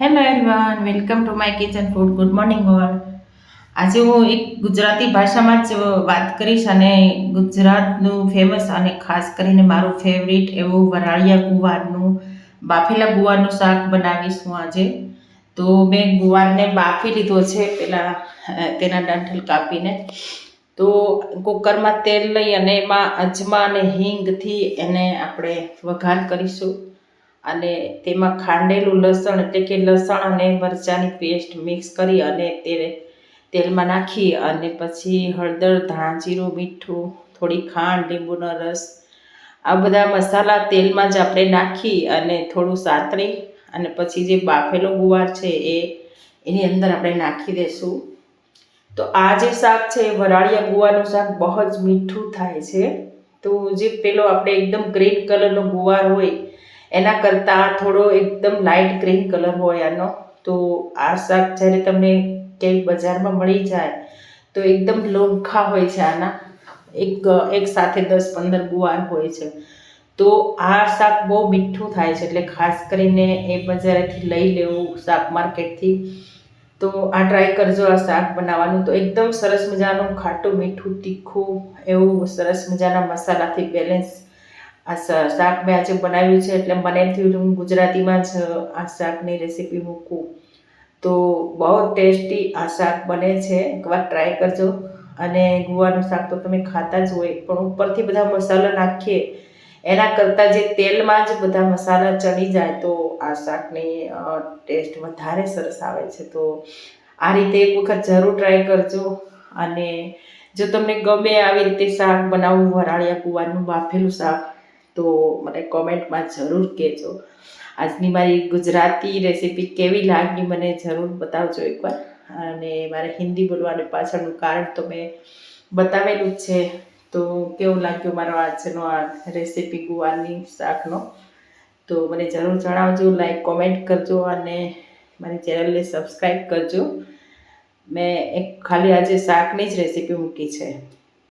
Hello everyone welcome to my kitchen food good morning all આજે હું એક ગુજરાતી ભાષામાં જ વાત કરીશ અને ગુજરાતનું ફેમસ અને ખાસ કરીને મારું ફેવરિટ એવું વરાળિયા ગુવારનું, બાફેલા ગુવારનું શાક બનાવીશ હું આજે. તો મેં ગુવારને બાફી લીધો છે પહેલાં તેના ડંઠલ કાપીને. તો કુકરમાં તેલ લઈ અને એમાં અજમા અને હિંગથી એને આપણે વઘાર કરીશું. અને તેમાં ખાંડેલું લસણ એટલે કે લસણ અને મરચાંની પેસ્ટ મિક્સ કરી અને તે તેલમાં નાખી અને પછી હળદર, ધાણા, જીરું, મીઠું, થોડી ખાંડ, લીંબુનો રસ, આ બધા મસાલા તેલમાં જ આપણે નાખી અને થોડું સાતળી અને પછી જે બાફેલો ગુવાર છે એ એની અંદર આપણે નાખી દઈશું તો આ જે શાક છે, વરાળિયા ગુવારનું શાક બહુ જ મીઠું થાય છે. તો જે પેલો આપણે એકદમ ગ્રીન કલરનો ગુવાર હોય એના કરતાં થોડો એકદમ લાઇટ ગ્રીન કલર હોય આનો, તો આ શાક જ્યારે તમને ક્યાંય બજારમાં મળી જાય, તો એકદમ લોંખા હોય છે આના. એક એક સાથે દસ પંદર ગુવાર હોય છે. તો આ શાક બહુ મીઠું થાય છે, એટલે ખાસ કરીને એ બજારેથી લઈ લેવું શાક માર્કેટથી. તો આ ટ્રાય કરજો આ શાક બનાવવાનું. તો એકદમ સરસ મજાનું ખાટું મીઠું, તીખું એવું સરસ મજાના મસાલાથી બેલેન્સ આ શાક મેં આજે બનાવ્યું છે એટલે મને એમ થયું હું ગુજરાતીમાં જ આ શાકની રેસીપી મૂકું. તો બહુ ટેસ્ટી આ શાક બને છે. એકવાર ટ્રાય કરજો. અને ગુવારનું શાક તો તમે ખાતા જ હોય, પણ ઉપરથી બધા મસાલા નાખીએ. એના કરતાં જે તેલમાં જ બધા મસાલા ચડી જાય તો આ શાકની ટેસ્ટ વધારે સરસ આવે છે. તો આ રીતે એક વખત જરૂર ટ્રાય કરજો. અને જો તમને ગમે આવી રીતે શાક બનાવવું વરાળિયા કુવારનું બાફેલું શાક તો મને કોમેન્ટમાં જરૂર કહેજો. આજની મારી ગુજરાતી રેસીપી કેવી લાગી મને જરૂર બતાવજો એકવાર. અને મારે હિન્દી બોલવાનું પાછળનું કારણ તો મેં બતાવેલું જ છે. તો કેવું લાગ્યું મારો આજનો આ રેસીપી ગુવારની શાકનો? તો મને જરૂર જણાવજો, લાઈક, કોમેન્ટ કરજો અને મારી ચેનલને સબસ્ક્રાઈબ કરજો. મેં એક ખાલી આજે શાકની જ રેસીપી મૂકી છે.